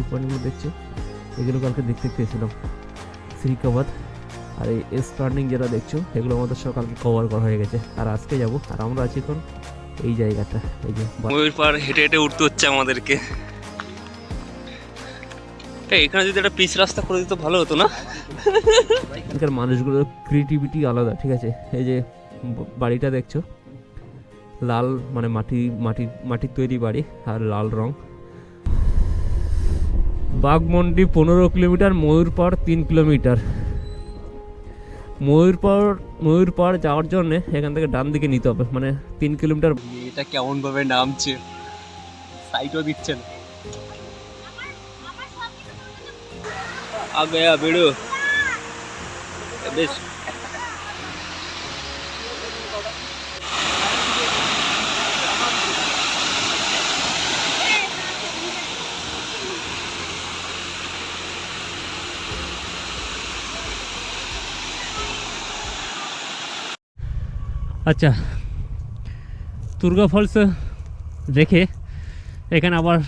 View পয়েন্টগুলো দেখছ এগুলো কালকে দেখতে দেখতে এসেছিলাম শ্রীকাবাদ আর এই এস টার্নিং যেটা দেখছ এগুলো আমাদের সব কালকে কভার করা হয়ে গেছে। আর আজকে যাব আর আমরা আছি এখন এই জায়গাটা এই যে ময়ূর পাড় হেঁটে হেঁটে উঠতে হচ্ছে আমাদেরকে। এখানে যদি একটা পিচ রাস্তা করে দিত ভালো হতো না? এখানকার মানুষগুলোর ক্রিয়েটিভিটি আলাদা ঠিক আছে? এই যে বাড়িটা দেখছ লাল মানে মাটি মাটি মাটির তৈরি বাড়ি আর লাল রং। বাঘমন্ডি পনেরো কিলোমিটার, ময়ূরপাড় তিন কিলোমিটার। ময়ূরপাড় ময়ূরপাড় যাওয়ার জন্যে এখান থেকে ডান দিকে নিতে হবে মানে তিন কিলোমিটার। এটা কেমনভাবে নামছে? সাইডও দিচ্ছে না। আগে বেড়ো বেশ। আচ্ছা। দুর্গা ফলস দেখে এখানে আবার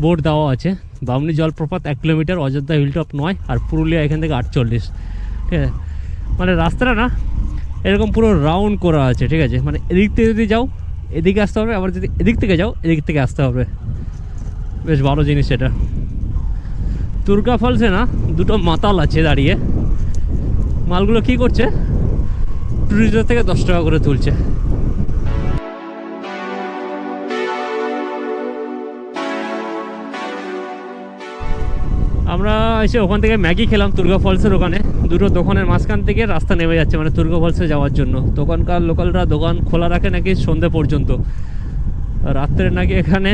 বোর্ড দেওয়া আছে। বামনি জলপ্রপাত এক কিলোমিটার, অযোধ্যা হিলটপ নয় আর পুরুলিয়া এখান থেকে আটচল্লিশ। ঠিক আছে? মানে রাস্তাটা না, এরকম পুরো রাউন্ড করা আছে, ঠিক আছে? মানে এদিক থেকে যদি যাও, এদিকে আসতে হবে, আবার যদি এদিক থেকে যাও, এদিক থেকে আসতে হবে। বেশ ভালো জিনিস এটা। দুর্গা ফলসে না, দুটো মাতাল আছে দাঁড়িয়ে। মালগুলো কি করছে? টুরিস্টদের থেকে দশ টাকা করে তুলছে। আমরা এসে ওখান থেকে ম্যাগি খেলাম দুর্গা ফলসের ওখানে। দুটো দোকানের মাঝখান থেকে রাস্তা নেমে যাচ্ছে মানে দুর্গা ফলসে যাওয়ার জন্য। দোকানকার লোকালরা দোকান খোলা রাখে নাকি সন্ধে পর্যন্ত। রাত্রে নাকি এখানে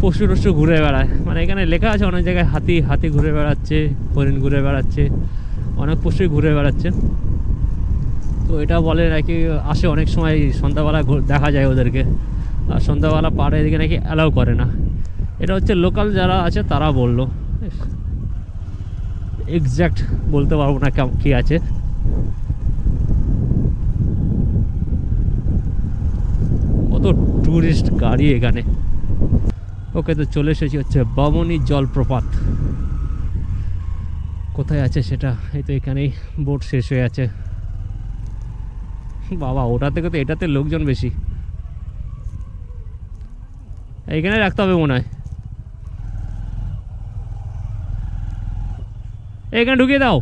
পশু টশু ঘুরে বেড়ায়। মানে এখানে লেখা আছে অনেক জায়গায় হাতি হাতি ঘুরে বেড়াচ্ছে, হরিণ ঘুরে বেড়াচ্ছে, অনেক পশুই ঘুরে বেড়াচ্ছে। তো এটা বলে নাকি আসে অনেক সময় সন্ধ্যাবেলা দেখা যায় ওদেরকে। আর সন্ধ্যাবেলা পাড়ে এদিকে নাকি অ্যালাউ করে না। এটা হচ্ছে লোকাল যারা আছে তারা বলল। এক্স্যাক্ট বলতে পারব না কী আছে। কত ট্যুরিস্ট গাড়ি এখানে। ওকে তো চলে এসেছি হচ্ছে বামনি জলপ্রপাত। কোথায় আছে সেটা? এই তো এখানেই বোট শেষ হয়ে আছে। বাবা ওটা থেকে তো এটাতে লোকজন বেশি। এইখানে রাখতে হবে মনে হয়। এখানে ঢুকিয়ে দাও।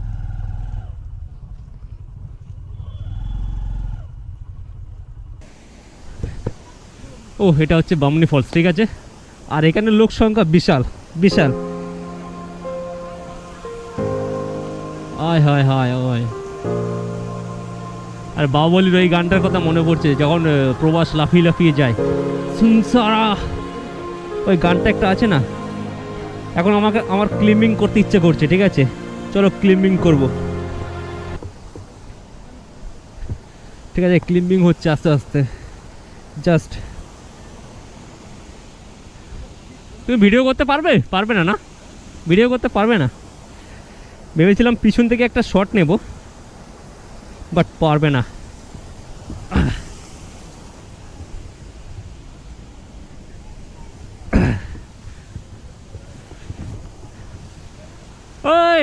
ও এটা হচ্ছে বামনি ফলস, ঠিক আছে? আর এখানে লোক সংখ্যা বিশাল বিশাল। আয়, হায় হায় ওয় আর বাহুবলির ওই গানটার কথা মনে পড়ছে, যখন প্রবাস লাফিয়ে লাফিয়ে যায়। সুনসারা! ওই গানটা একটা আছে না? এখন আমাকে, আমার ক্লিম্বিং করতে ইচ্ছে করছে, ঠিক আছে? চলো ক্লিম্বিং করব। ঠিক আছে ক্লিম্বিং হচ্ছে আস্তে আস্তে। জাস্ট তুমি ভিডিও করতে পারবে? পারবে না না? ভিডিও করতে পারবে না? ভেবেছিলাম পিছন থেকে একটা শট নেব। বাট পারবে না। ওই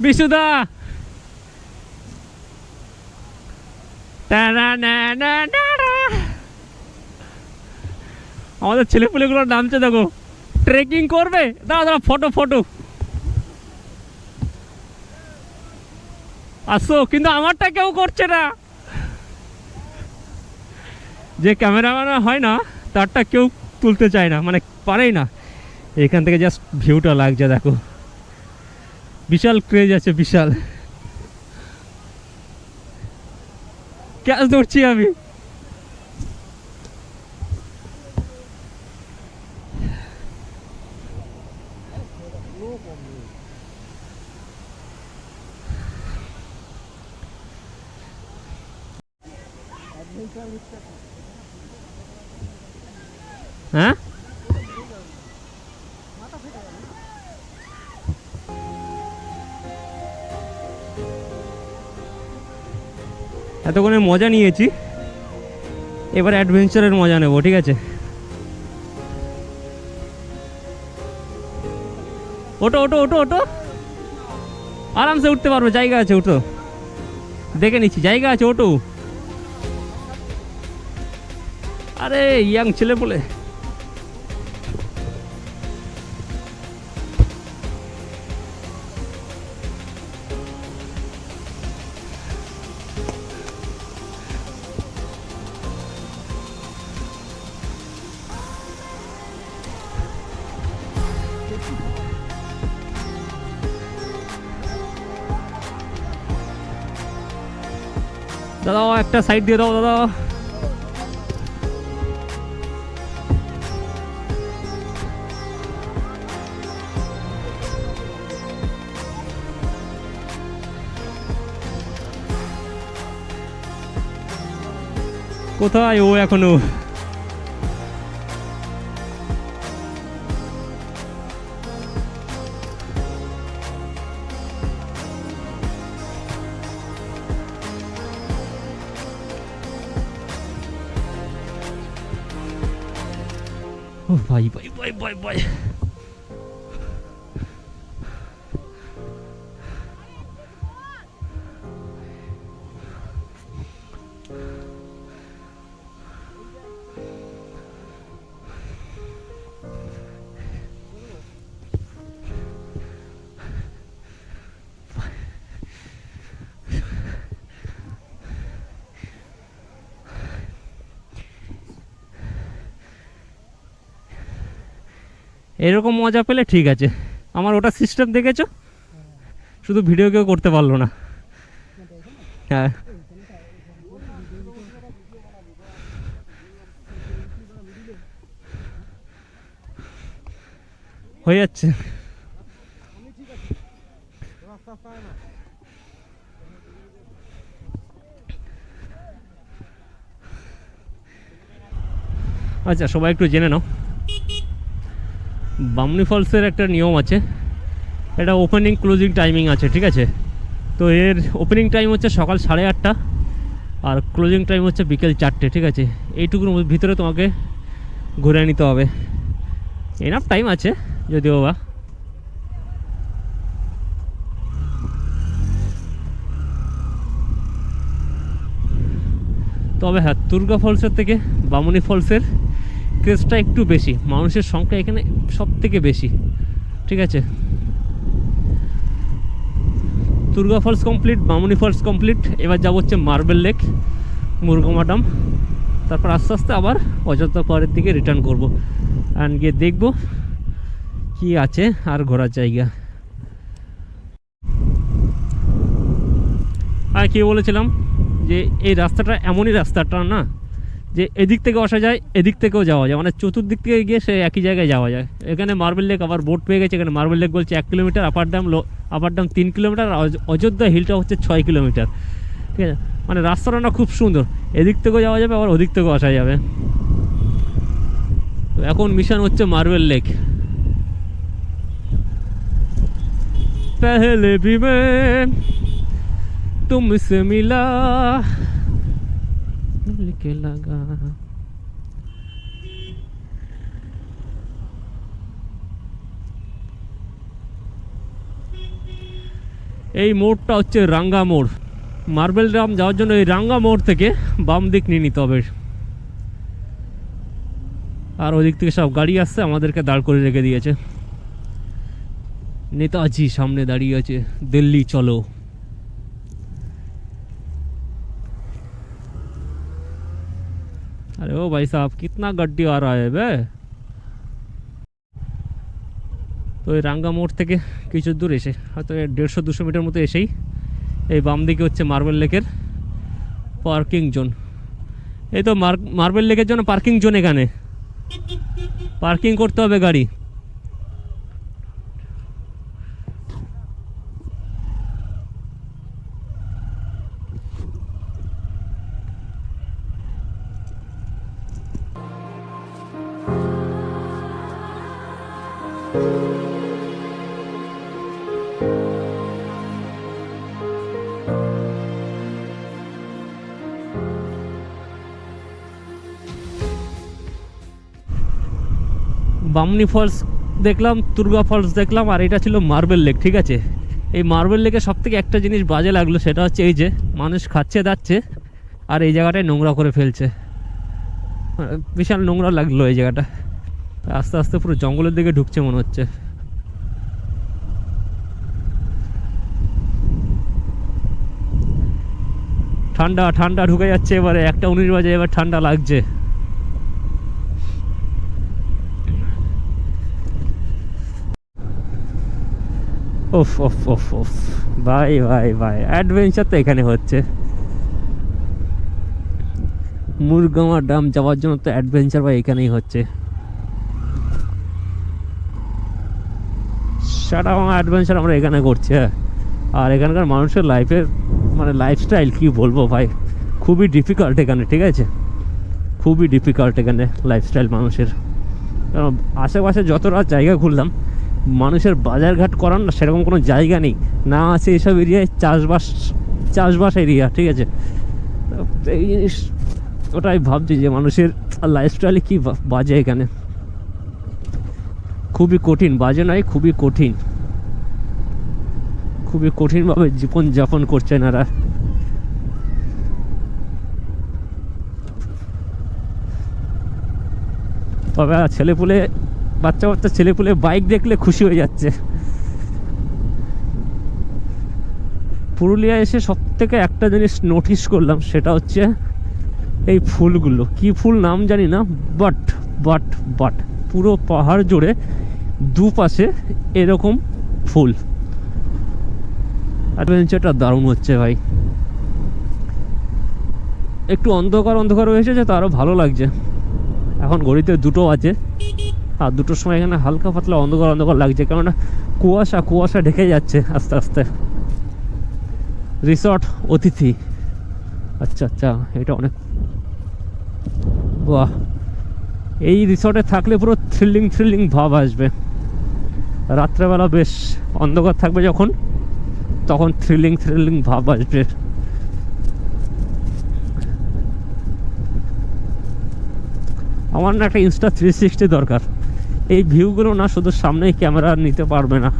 বিশুদা। আমাদের ছেলেপুলেগুলো নামছে দেখো। ট্রেকিং করবে? দাঁড়া ফটো ফটো আসো, কিন্তু আমারটা কেউ করছে না। যে ক্যামেরাম্যান হয় না, তারটা কেউ তুলতে চায় না মানে পারেই না। এখান থেকে জাস্ট ভিউটা লাগছে, দেখো। বিশাল ক্রেজ আছে, বিশাল। ক্যাচ ধরছি আমি। এতক্ষণে মজা নিয়েছি। এবার অ্যাডভেঞ্চারের মজা নেব, ঠিক আছে? ওটো ওটো ওটো ওটো আরামসে উঠতে পারবে, জায়গা আছে ওটো দেখে নিচ্ছি, জায়গা আছে ওটো আরে, ইয়াং ছেলে বলে একটা সাইড দিয়ে দাও দাদা। কোথায় ও এখনও? ভাই ভাই এরকম মজা পেলে ঠিক আছে। আমার ওটা সিস্টেম দেখেছ? শুধু ভিডিও কেউ করতে পারল না। হ্যাঁ। হয়ে যাচ্ছে। আচ্ছা সবাই একটু জেনে নাও। বামনি ফলসের একটা নিয়ম আছে। এটা ওপেনিং ক্লোজিং টাইমিং আছে, ঠিক আছে? তো এর ওপেনিং টাইম হচ্ছে সকাল সাড়ে আটটা আর ক্লোজিং টাইম হচ্ছে বিকেল চারটে, ঠিক আছে? এইটুকুর ভিতরে তোমাকে ঘুরে নিতে হবে। এনাফ টাইম আছে যদিও বা। তবে হ্যাঁ দুর্গা ফলসের থেকে বামুনি ফলসের ক্রেজটা একটু বেশি, মানুষের সংখ্যা এখানে সব থেকে বেশি, ঠিক আছে? Durga falls complete Bamuni falls complete এবার যাব হচ্ছে মার্বেল লেক মুরগমাডাম তারপর আস্তে আস্তে আবার অযোধ্যা পাহাড়ের দিকে রিটার্ন করব অ্যান্ড গিয়ে দেখব কি আছে আর ঘোরার জায়গা। আর কি বলেছিলাম যে এই রাস্তাটা এমনই রাস্তাটা না যে এদিক থেকে আসা যায় এদিক থেকেও যাওয়া যায় মানে চতুর্দিক থেকে গিয়ে সে একই জায়গায় যাওয়া যায় এখানে মার্বেল লেক আবার বোট পেয়ে গেছে এখানে মার্বেল লেক বলছে এক kilometre upper dam low upper dam তিন কিলোমিটার আর অজ- অযোধ্যা হিলটা হচ্ছে ছয় কিলোমিটার ঠিক আছে মানে রাস্তাটা না খুব সুন্দর এদিক থেকেও যাওয়া যাবে আবার ওদিক থেকেও আসা যাবে তো এখন মিশন হচ্ছে মার্বেল লেক पहले भी मैं तुमसे मिला मिल के लगा এই মোড়টা হচ্ছে রাঙ্গা মোড় মার্বেল গ্রাম যাওয়ার জন্য এই রাঙ্গা মোড় থেকে বাম দিক নিয়ে নিতে হবে আর ওদিক থেকে সব গাড়ি আসছে আমাদেরকে দাঁড় করে রেখে দিয়েছে নেতাজি সামনে দাঁড়িয়ে আছে দিল্লি চলো ओ भाई साहब कितना गड्डी आ रहा है बे তো এই রাঙ্গা মোড় থেকে কিছু দূর এসে হয়তো এই দেড়শো দুশো মিটার মতো এসেই এই বাম দিকে হচ্ছে মার্বেল লেকের পার্কিং জোন এই তো মার্বেল লেকের জন্য পার্কিং জোন এখানে পার্কিং করতে হবে গাড়ি বামনি ফলস দেখলাম, দুর্গা ফলস দেখলাম, আর এটা ছিল মার্বেল লেক ঠিক আছে? এই মার্বেল লেকে সব থেকে একটা জিনিস বাজে লাগল, সেটা হচ্ছে এই যে মানুষ খাচ্ছে, দাচ্ছে, আর এই জায়গাটায় নোংরা করে ফেলছে। বিশাল নোংরা লাগল এই জায়গাটা। আস্তে আস্তে পুরো জঙ্গলের দিকে ঢুকছে মনে হচ্ছে। ঠান্ডা ঠান্ডা ঢুকে যাচ্ছে, এবারে একটা উনিশ বাজে, এবার ঠান্ডা লাগছে। ওফ ওফ ওফ ওফ ভাই ভাই ভাই অ্যাডভেঞ্চার তো এখানে হচ্ছে। মুরগামা ডাম যাওয়ার জন্য তো অ্যাডভেঞ্চার ভাই এখানেই হচ্ছে। সারা অ্যাডভেঞ্চার আমরা এখানে করছি হ্যাঁ। আর এখানকার মানুষের লাইফের মানে লাইফস্টাইল কি বলব ভাই? খুবই ডিফিকাল্ট এখানে, ঠিক আছে? খুবই ডিফিকাল্ট এখানে লাইফস্টাইল মানুষের। কারণ আশেপাশে যতটা জায়গা ঘুরলাম মানুষের বাজারঘাট করার না সেরকম কোনো জায়গা নেই। না আছে এইসব এরিয়ায় চাষবাস চাষবাস এরিয়া ঠিক আছে? এই জিনিস, ওটাই ভাবছি যে মানুষের লাইফস্টাইলে কী বাজে এখানে। খুবই কঠিন, বাজে নয়, খুবই কঠিন। খুবই কঠিনভাবে জীবনযাপন করছেন করছে এনারা তবে ছেলেপুলে বাচ্চা বাচ্চা ছেলেপুলে বাইক দেখলে খুশি হয়ে যাচ্ছে। পুরুলিয়া এসে সব থেকে একটা জিনিস নোটিস করলাম, সেটা হচ্ছে এই ফুলগুলো। কি ফুল নাম জানি না বাট বাট বাট পুরো পাহাড় জুড়ে দুপাশে এরকম ফুল। অ্যাডভেঞ্চারটা দারুণ হচ্ছে ভাই। একটু অন্ধকার অন্ধকার হয়ে এসেছে, তো আরও ভালো লাগছে। এখন ঘড়িতে দুটো আছে আর দুটোর সময় এখানে হালকা পাতলা অন্ধকার অন্ধকার লাগছে, কেননা কুয়াশা কুয়াশা ঢেকে যাচ্ছে আস্তে আস্তে। রিসর্ট অতিথি। আচ্ছা আচ্ছা এটা অনেক বাহ। এই রিসর্টে থাকলে পুরো থ্রিলিং থ্রিলিং ভাব আসবে। রাত্রেবেলা বেশ অন্ধকার থাকবে যখন, তখন থ্রিলিং থ্রিলিং ভাব আসবে। আমার না একটা ইনস্টা থ্রি সিক্সটি দরকার। এই ভিউগুলো না শুধু সামনেই ক্যামেরা নিতে পারবে না।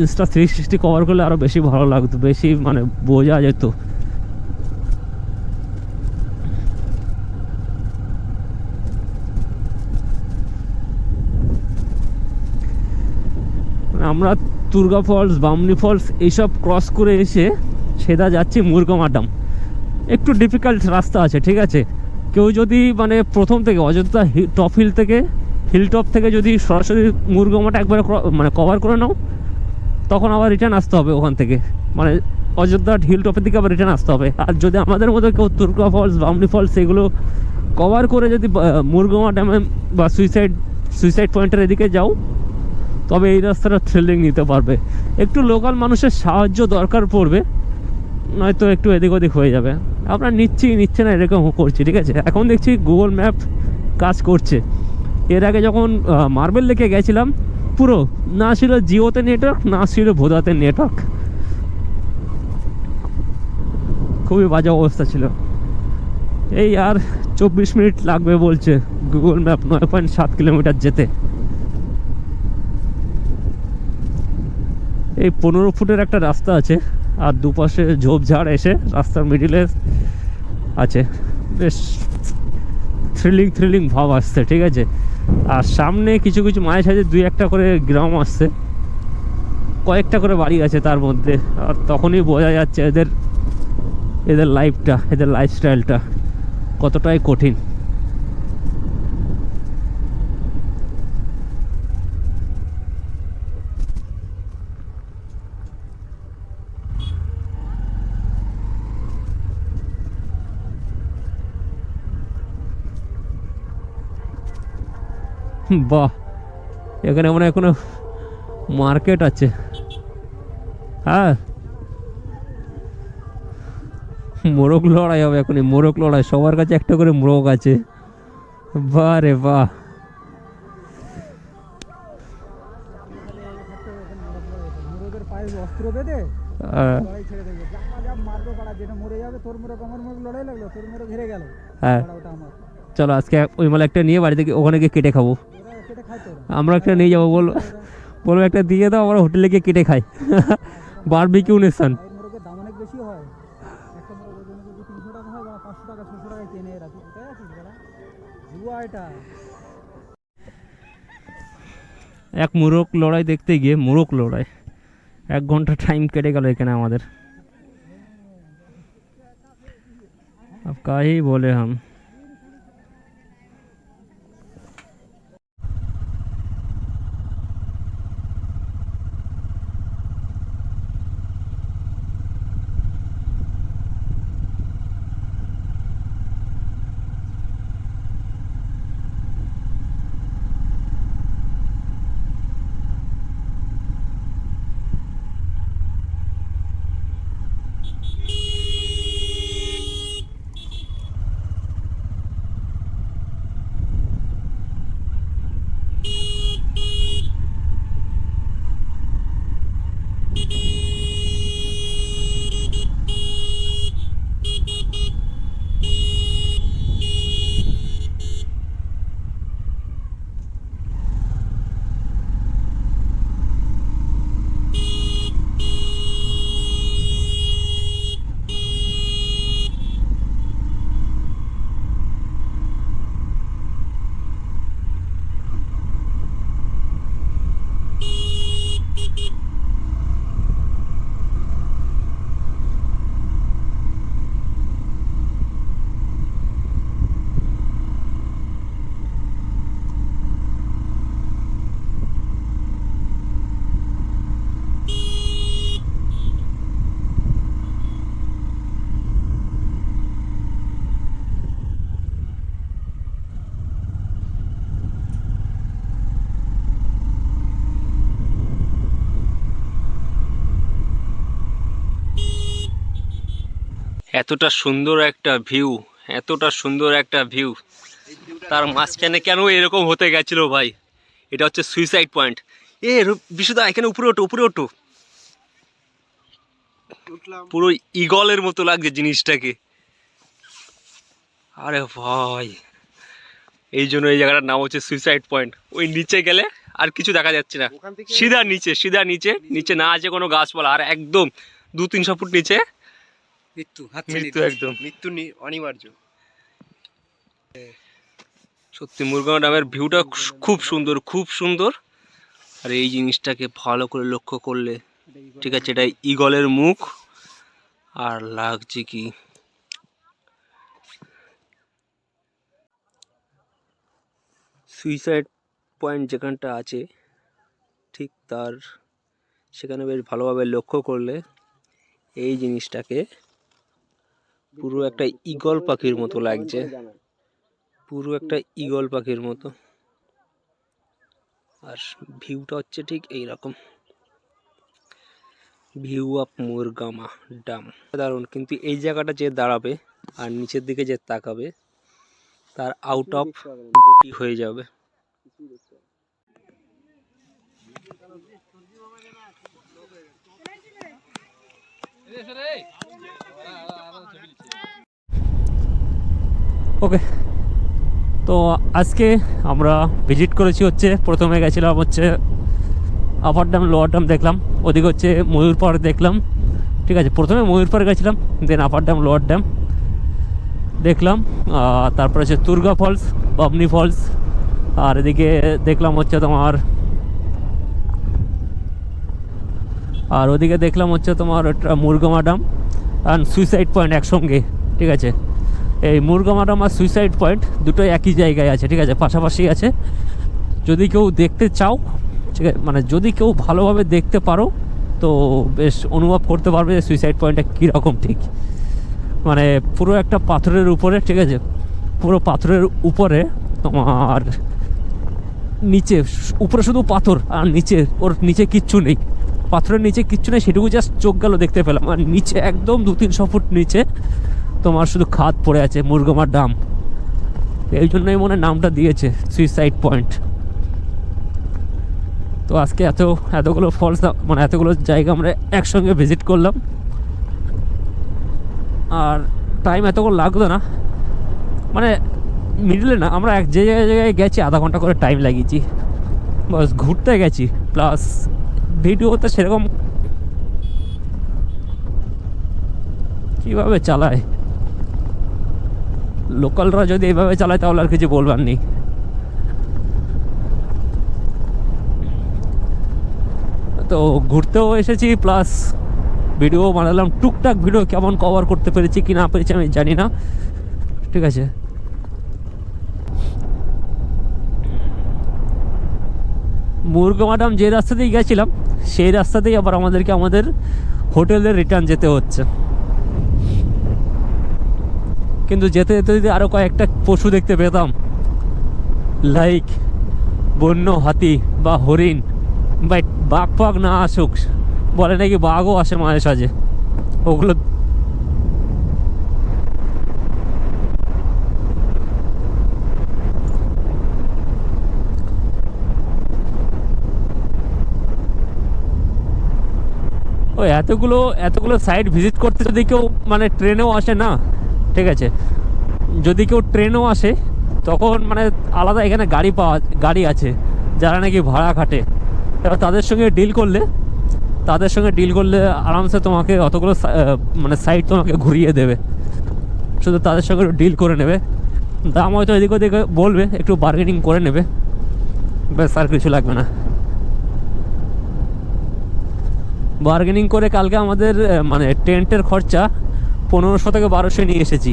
ইনস্টা থ্রি সিক্সটি কভার করলে আরও বেশি ভালো লাগতো, বেশি মানে বোঝা যেত। আমরা তুর্গা ফলস বামনি ফলস এইসব ক্রস করে এসে সেদা যাচ্ছি মুরগামাডাম একটু ডিফিকাল্ট রাস্তা আছে, ঠিক আছে? কেউ যদি মানে প্রথম থেকে, অযোধ্যা টপ হিল থেকে হিল টপ থেকে যদি সরাসরি মুরগামাটা একবারে মানে কভার করে নাও, তখন আবার রিটার্ন আসতে হবে ওখান থেকে। মানে অযোধ্যা হিল টপের দিকে আবার রিটার্ন আসতে হবে। আর যদি আমাদের মতো কেউ দুর্গা ফলস বামনি ফলস এগুলো কভার করে যদি মুরগামা ড্যামে বা সুইসাইড সুইসাইড পয়েন্টের এদিকে যাও, তবে এই রাস্তাটা থ্রিলিং নিতে পারবে। একটু লোকাল মানুষের সাহায্য দরকার পড়বে, নয়তো একটু এদিক ওদিক হয়ে যাবে। আমরা নিচ্ছি, নিচ্ছে না, এরকম করছি, ঠিক আছে? এখন দেখছি গুগল ম্যাপ কাজ করছে। এর আগে যখন মার্বেল লেকে গেছিলাম, পুরো না ছিল জিওতে নেটওয়ার্ক না ছিল ভোদাতে নেটওয়ার্ক খুবই বাজে অবস্থা ছিল। এই আর চব্বিশ মিনিট লাগবে বলছে গুগল ম্যাপ নয় পয়েন্ট সাত কিলোমিটার যেতে। এই পনেরো ফুটের একটা রাস্তা আছে, আর দুপাশে ঝোপঝাড় এসে রাস্তার মিডিলে আছে। বেশ থ্রিলিং থ্রিলিং ভাব আসছে, ঠিক আছে? আর সামনে কিছু কিছু মাঝে সাঝে দুই একটা করে গ্রাম আসছে। কয়েকটা করে বাড়ি আছে তার মধ্যে, আর তখনই বোঝা যাচ্ছে এদের এদের লাইফটা এদের লাইফস্টাইলটা কতটাই কঠিন। বাহ এখানে মনে হয় কোনো মার্কেট আছে। হ্যাঁ মোরগ লড়াই হবে এখনই মোরগ লড়াই সবার কাছে একটা করে মোরগ আছে। বাহ রে বাহ। অস্ত্র বেঁধে ছেড়ে দেবে। যা যা মারবে পাড়া যেটা মরে যাবে তোর মোরগ আমার মোরগ লড়াই লাগল তোর মোরগ হেরে গেল। হ্যাঁ। ওটা আমার। চলো আজকে ওই মাল একটা নিয়ে বাড়ি থেকে ওখানে গিয়ে কেটে খাব। আমরা একটা নিয়ে যাবো বলো বলবো একটা দিয়ে দাও আমরা হোটেলে গিয়ে কেটে খাই বারবিকিউ নেশন এর মোরগের দাম অনেক বেশি হয় একটা মোরগ ওজন যদি তিনশো টাকা হয় বা পাঁচশো টাকা ছশো টাকায় কিনে এরা তুই কোথায় আছিস বেটা জুয়া এটা এক মুরগ লড়াই দেখতে গিয়ে মুরগ লড়াই এক ঘন্টা টাইম কেটে গেল এখানে আমাদের अब का ही बोले हम এতটা সুন্দর একটা ভিউ এতটা সুন্দর একটা ভিউ তার মাঝখানে কেন এরকম হতে গেছিল ভাই? এটা হচ্ছে সুইসাইড পয়েন্ট এ বিশুদা এখানে উপরে ওঠো উপরে ওঠো। পুরো ইগলের মতো লাগছে জিনিসটাকে। আরে ভাই এই জন্য এই জায়গাটার নাম হচ্ছে সুইসাইড পয়েন্ট ওই নিচে গেলে আর কিছু দেখা যাচ্ছে না। সিধা নিচে সিধা নিচে নিচে না আছে কোনো গাছপালা। আর একদম দু তিনশো ফুট নিচে মৃত্যু মৃত্যু একদম। মৃত্যু অনিবার্য। সত্যি মুরগাঁও ড্যামের ভিউটা খুব সুন্দর খুব সুন্দর। আর এই জিনিসটাকে ভালো করে লক্ষ্য করলে ঠিক আছে এটা ইগলের মুখ। আর লাগছে কি? সুইসাইড পয়েন্ট যেখানটা আছে ঠিক তার সেখানে বেশ ভালোভাবে লক্ষ্য করলে এই জিনিসটাকে পুরো একটা ইগল পাখির মতো লাগছে। পুরো একটা ইগল পাখির মতো। আর ভিউটা হচ্ছে ঠিক এই রকম ভিউ অফ মুরগামা ডাম। দারুণ কিন্তু এই জায়গাটা যে দাঁড়াবে আর নিচের দিকে যে তাকাবে তার আউট অফ গুটি হয়ে যাবে। ওকে। তো আজকে আমরা ভিজিট করেছি হচ্ছে, প্রথমে গেছিলাম হচ্ছে আপার ড্যাম, লোয়ার ড্যাম দেখলাম, ওদিকে হচ্ছে ময়ূর পাড় দেখলাম, ঠিক আছে? প্রথমে ময়ূর পাড় গেছিলাম then upper dam, lower dam দেখলাম তারপরে হচ্ছে তুর্গা ফলস, বামনি ফলস, আর এদিকে দেখলাম হচ্ছে তোমার আর ওদিকে দেখলাম হচ্ছে তোমার ওটা Murguma dam and suicide point একসঙ্গে, ঠিক আছে? এই মুরগামা ড্যাম আর সুইসাইড পয়েন্ট দুটোই একই জায়গায় আছে, ঠিক আছে? পাশাপাশি আছে। যদি কেউ দেখতে চাও, ঠিক আছে? মানে যদি কেউ ভালোভাবে দেখতে পারো, তো বেশ অনুভব করতে পারবে যে সুইসাইড পয়েন্টটা কীরকম ঠিক। মানে পুরো একটা পাথরের উপরে, ঠিক আছে? পুরো পাথরের উপরে তোমার নিচে, উপরে শুধু পাথর আর নিচে, ওর নিচে কিচ্ছু নেই। পাথরের নিচে কিচ্ছু নেই, সেটুকু জাস্ট চোখ গেল, দেখতে পেলাম। আর নিচে একদম দু তিনশো ফুট নিচে তোমার শুধু খাদ পড়ে আছে, মুরগমার ডাম। এই জন্যই মনে নামটা দিয়েছে সুইসাইড পয়েন্ট তো আজকে এত, এতগুলো ফলস মানে এতগুলো জায়গা আমরা একসঙ্গে ভিজিট করলাম। আর টাইম এতক্ষণ লাগতো না। মানে মিডলে না, আমরা এক যে জায়গায় জায়গায় গেছি, আধা ঘণ্টা করে টাইম লাগিয়েছি। বাস ঘুরতে গেছি প্লাস ভিডিওতে সেরকম কীভাবে চালায়? লোকালরা যদি এইভাবে চালায় তাহলে আর কিছু বলবার নেই। তো ঘুরতেও এসেছি প্লাস ভিডিও বানালাম। টুকটাক ভিডিও কেমন কভার করতে পেরেছি কি না পেরেছি আমি জানি না। ঠিক আছে। মুরগামাডাম যে রাস্তা দিয়ে গেছিলাম সেই রাস্তাতেই আবার আমাদেরকে আমাদের হোটেলে রিটার্ন যেতে হচ্ছে। কিন্তু যেতে যেতে যদি আরও কয়েকটা পশু দেখতে পেতাম লাইক বন্য হাতি বা হরিণ বা বাঘ ফাঘ না আসুক, বলে নাকি বাঘও আসে মাঝে সাজে ওগুলো ওই এতগুলো এতগুলো সাইট ভিজিট করতে যদি কেউ মানে ট্রেনেও আসে না, ঠিক আছে? যদি কেউ ট্রেনেও আসে, তখন মানে আলাদা এখানে গাড়ি পাওয়া, গাড়ি আছে, যারা নাকি ভাড়া খাটে। এবার তাদের সঙ্গে ডিল করলে, তাদের সঙ্গে ডিল করলে আরামসে তোমাকে অতগুলো মানে সাইট তোমাকে ঘুরিয়ে দেবে। শুধু তাদের সঙ্গে ডিল করে নেবে। দাম হয়তো এদিক ওদিকে বলবে, একটু বার্গেনিং করে নেবে। ব্যাস, আর কিছু লাগবে না। বার্গেনিং করে কালকে আমাদের মানে টেন্টের খরচা পনেরোশো থেকে বারোশো নিয়ে এসেছি।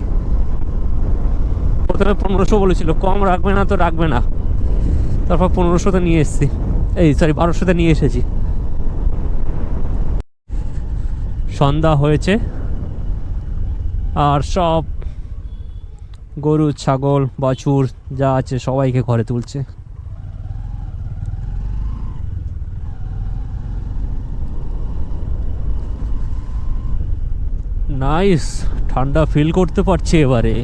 প্রথমে পনেরোশো বলেছিল, কম রাখবে না তো রাখবে না। তারপর পনেরোশোতে নিয়ে এসেছি। এই সরি বারোশোতে নিয়ে এসেছি। সন্ধ্যা হয়েছে। আর সব গরু, ছাগল, বাছুর যা আছে সবাইকে ঘরে তুলছে। নাইস, ঠান্ডা ফিল করতে পারছি এবারে।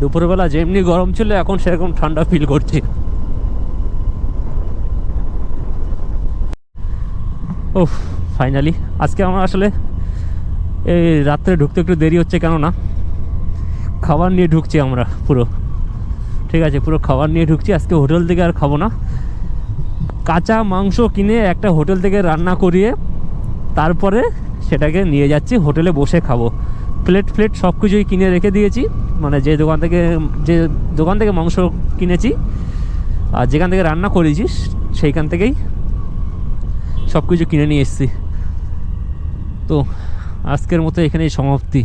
দুপুরবেলা যেমনি গরম ছিল, এখন সেরকম ঠান্ডা ফিল করছি। ওহ ফাইনালি আজকে আমার আসলে এই রাত্রে ঢুকতে একটু দেরি হচ্ছে কেননা, খাবার নিয়ে ঢুকছি আমরা পুরো। ঠিক আছে, পুরো খাবার নিয়ে ঢুকছি, আজকে হোটেল থেকে আর খাব না। কাঁচা মাংস কিনে একটা হোটেল থেকে রান্না করিয়ে তারপরে সেটাকে নিয়ে যাচ্ছি, হোটেলে বসে খাব। প্লেট ফ্লেট সব কিছুই কিনে রেখে দিয়েছি মানে যে দোকান থেকে, যে দোকান থেকে মাংস কিনেছি আর যেখান থেকে রান্না করেছি, সেইখান থেকেই সব কিছু কিনে নিয়ে এসেছি। তো আজকের মতো এখানেই সমাপ্তি।